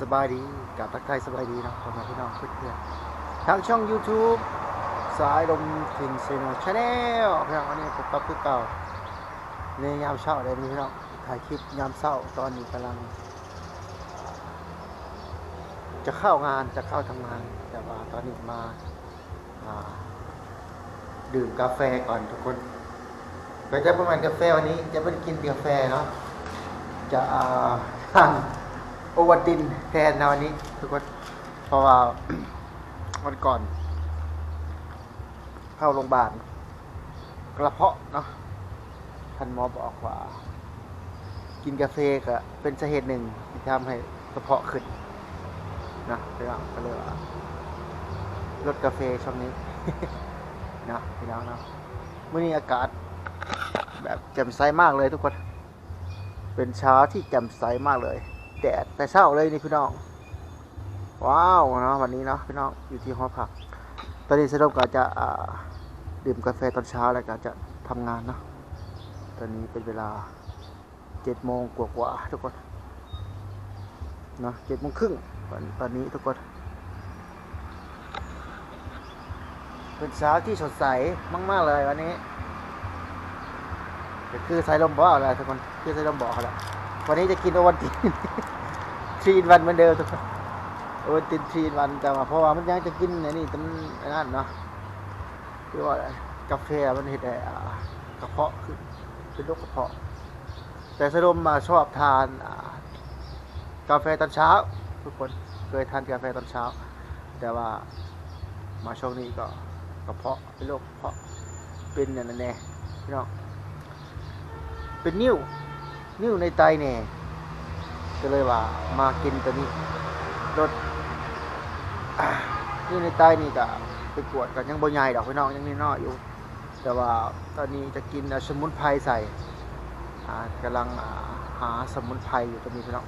สบายดีกับทักทายสบายดีเนาะพ่อแม่พี่น้องเพื่อนๆทางช่อง YouTube สายลมทินเซโนชาแนลพี่น้องวันนี้ผมปั๊บคือเก่าในยามเช้าเลยพี่น้องถ่ายคลิปยามเช้าตอนนี้กำลัง จะเข้างานจะเข้าทำงาน แต่ว่าตอนนี้มาาดื่มกาแฟก่อนทุกคนก็จะประมาณกาแฟวันนี้จะไม่ได้กินกาแฟเนาะจะอ่าทาน โอวัตินแทนนะวันนี้ทุกคนเพราะว่าวันก่อน เข้าโรงพยาบาลกระเพาะเนาะท่านหมอบอกว่า กินกาแฟก็เป็นสาเหตุหนึ่งที่ทำให้กระเพาะขึ้นนะพี่น้องก็เลยว่าลดกาแฟช่วงนี้นะพี่น้องเนาะมื่อนี้อากาศ แบบแจ่มใสมากเลยทุกคน เป็นเช้าที่แจ่มใสมากเลย แดดแต่เช้าเลยนี่พี่น้อง ว้าวเนาะวันนี้เนาะพี่น้องอยู่ที่หอพัก ตอนนี้สรุปก็จะดื่มกาแฟตอนเช้าแล้วก็จะทำงานเนาะตอนนี้เป็นเวลาเจ็ดโมงกว่าๆทุกคนเนาะเจ็ดโมงครึ่งตอนนี้ทุกคนเป็นเช้าที่สดใสมาก ๆ เลยวันนี้ก็คือสายลมบออะไรทุกคนคือสายลมบอเขาแหละ วันนี้จะกินโอวัลตินทรีนวันเหมือนเดิมทุกคนโอวัลตินทรีนวันแต่ว่าเพราะว่ามันยังจะกินไอ้นี่ตั้งไอ้นั่นเนาะคือว่าอะไรกาแฟมันเห็ดไอ้กระเพาะคือเป็นโรคกระเพาะ แต่สายลมมาชอบทานกาแฟตอนเช้า ทุกคนเคยทานกาแฟตอนเช้า แต่ว่ามาช่วงนี้ก็กระเพาะเป็นโรคกระเพาะเป็นอย่างนั้นแน่พี่น้องเป็นนิ่ว นิ่วในไตแน่ก็เลยว่า มากินตัวนี้ลดอ่านิ่วในไตนี่ก็ไปกวดกันยังบ่ใหญ่ดอกพี่น้องยังน้อยอยู่ แต่ว่าตอนนี้จะกินสมุนไพรใส่อ่ากำลังหาสมุนไพรอยู่ตอนนี้พี่น้อง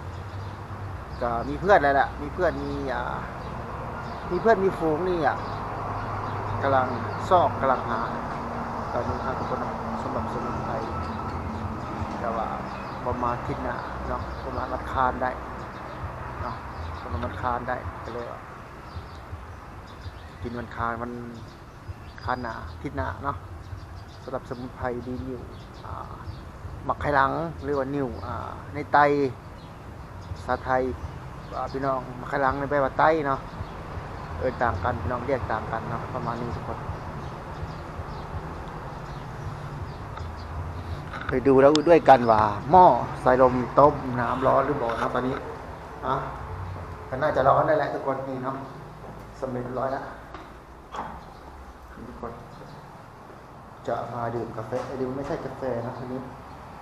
ก็มีเพื่อนแล้วแหละมีเพื่อนมีอ่ามีเพื่อนมีฝูงนี่อะกำลังซอกกำลังหาตอนนี้ครับทุกคนสำหรับสมุนไพรแต่ว่า ประมาณทิศหน้าเนาะประมาณวันคานได้เนาะประมาณวันคานได้ก็เลยกินวันคานมันคานหนาทิศหน้าเนาะสำหรับสมุนไพรดีนิวอ่าหมักไข่หลังหรือว่านิวอ่าในไตภาไทยพี่น้องมาขลังในแปลว่าใต้เนาะเออต่างกันพี่น้องเรียกต่างกันเนาะประมาณนี้ทุกคน ไปดูแล้วด้วยกันว่า หม้อใส่ลมต้มน้ำร้อนหรือเปล่านะตอนนี้อะก็น่าจะร้อนได้แหละทุกคนนี่เนาะสำเร็จร้อยแล้วนี่ทุกคนจะมาดื่มกาแฟเอ้ดื่มไม่ใช่กาแฟนะทีนี้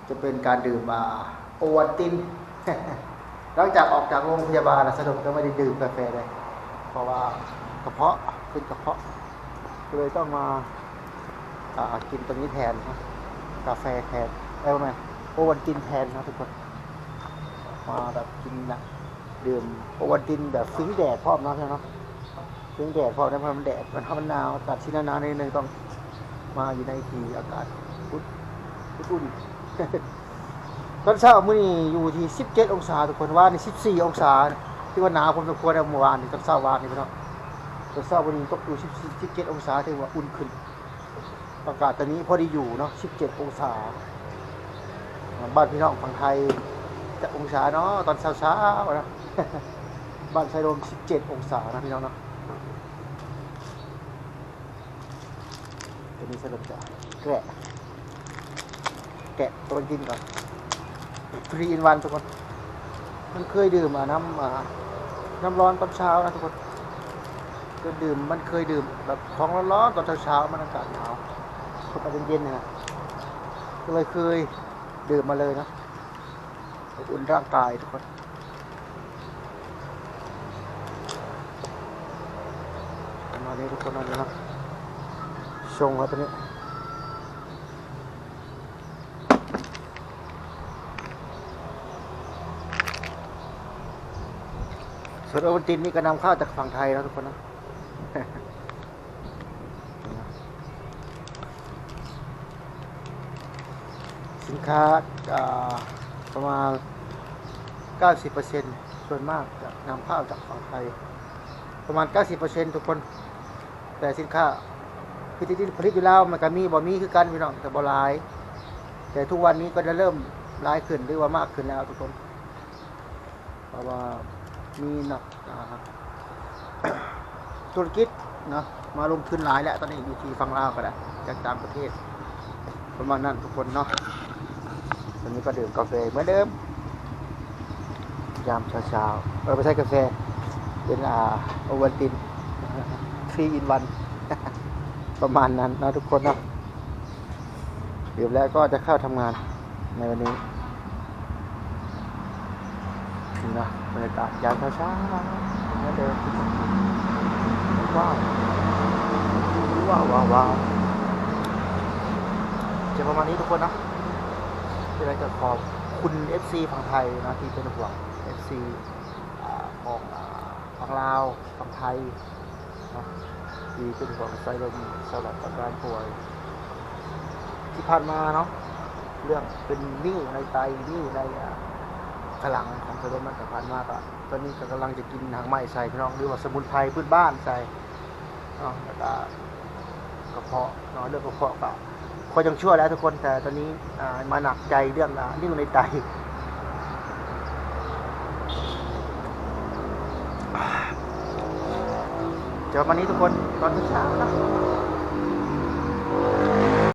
จะเป็นการดื่มอาโอวัลตินหลังจากออกจากโรงพยาบาลนะสรุปก็ไม่ได้ดื่มกาแฟเลย เพราะว่ากระเพาะขึ้นกระเพาะเลยต้องมาอ่ากินตรงนี้แทนนะาแฟแทนเอ้ยไม่โอวัลตินแทนนะทุกคนมาแบบกินนะดื่มโอวัลตินแบบฟิ้งแดดพร้อมนะใช่ไหมฟิ้งแดดพร้อมนะเพราะมันแดดมันทำมันหนาวอากาศที่หนาวๆนิดนึงต้องมาอยู่ในที่อากาศอุ่นอุ่นตอนเช้ามื้อนี้อยู่ที่ 17 องศาทุกคนว่านี่14 องศาที่ว่าหนาวผมสมควรแล้เมื่อวานนี่ตอนเช้าวานนี่พี่น้องตอนเช้าวันนี้ตกอยู่14 17องศาถือว่าอุ่นขึ้น อากาศตอนนี้พอดีอยู่เนาะ 17 องศา บ้านพี่น้องฝั่งไทยจะองศาเนาะตอนเช้าๆนะบ้านไซโรม17 องศานะพี่น้องเนาะตัวนี้สรุปจะแกะแกะตัวกินก่อนฟรีอินวันทุกคน มันเคยดื่มน้ำน้ำร้อนตอนเช้านะทุกคนก็ดื่มมันเคยดื่มแบบของร้อนๆตอนเช้าๆมันอากาศหนาว เข้าไปเย็นๆเนี่ยนะก็เลยเคยดื่มมาเลยนะอุ่นร่างกายทุกคนประมาณนี้ทุกคนนะนี่เนะชงแล้วตอนนี้ส่วนโอวัลตินนี่ก็นำเข้าจากฝั่งไทยแล้วทุกคนนะ สินค้าประมาณ 90%ส่วนมากจะนำเข้าจากฝั่งไทย ประมาณ 90%ทุกคน แต่สินค้าที่ที่ผลิตอยู่แล้วมันก็มีบ่มีคือกันพี่น้องแต่บ่หลาย แต่ทุกวันนี้ก็จะเริ่มร้ายขึ้นหรือว่ามากขึ้นแล้วทุกคนเพราะว่ามีหนักธุรกิจเนาะมาลงทุนหลายแล้วตอนนี้อยู่ที่ฝั่งลาวก็ได้จากต่างประเทศประมาณนั้นทุกคนเนาะ ตอนนี้ก็ดื่มกาแฟเหมือนเดิม ยามเช้าๆเออไม่ใช่กาแฟ เป็นอ่าโอวัลตินทรีอินวันประมาณนั้นนะทุกคนนะดื่มแล้วก็จะเข้าทำงานในวันนี้นะบรรยากาศยามเช้าๆเหมือนเดิมว้าวว้าวว้าวจะประมาณนี้ทุกคนนะ ที่เราจะขอบคุณ FC ฝั่งไทยนะที่เป็นห่วง FC อ่าของฝั่งลาวฝั่งไทยนะที่เป็นห่วงไซลมสำหรับอาการป่วยที่ผ่านมาเนาะเรื่องเป็นนิ่วในไตนิ่วในอ่าพลังของไซลมมันแต่ผ่านมาก็ตอนนี้ก็กำลังจะกินหางไหม้ใส่พี่น้องหรือว่าสมุนไพรพื้นบ้านใส่แล้วก็กระเพาะเนาะเรื่องกระเพาะก็ พอยังชั่วแล้วทุกคนแต่ตอนนี้มาหนักใจเรื่องอ่านิ่ในใจเจอวันนี้ทุกคนตอนเช้านะ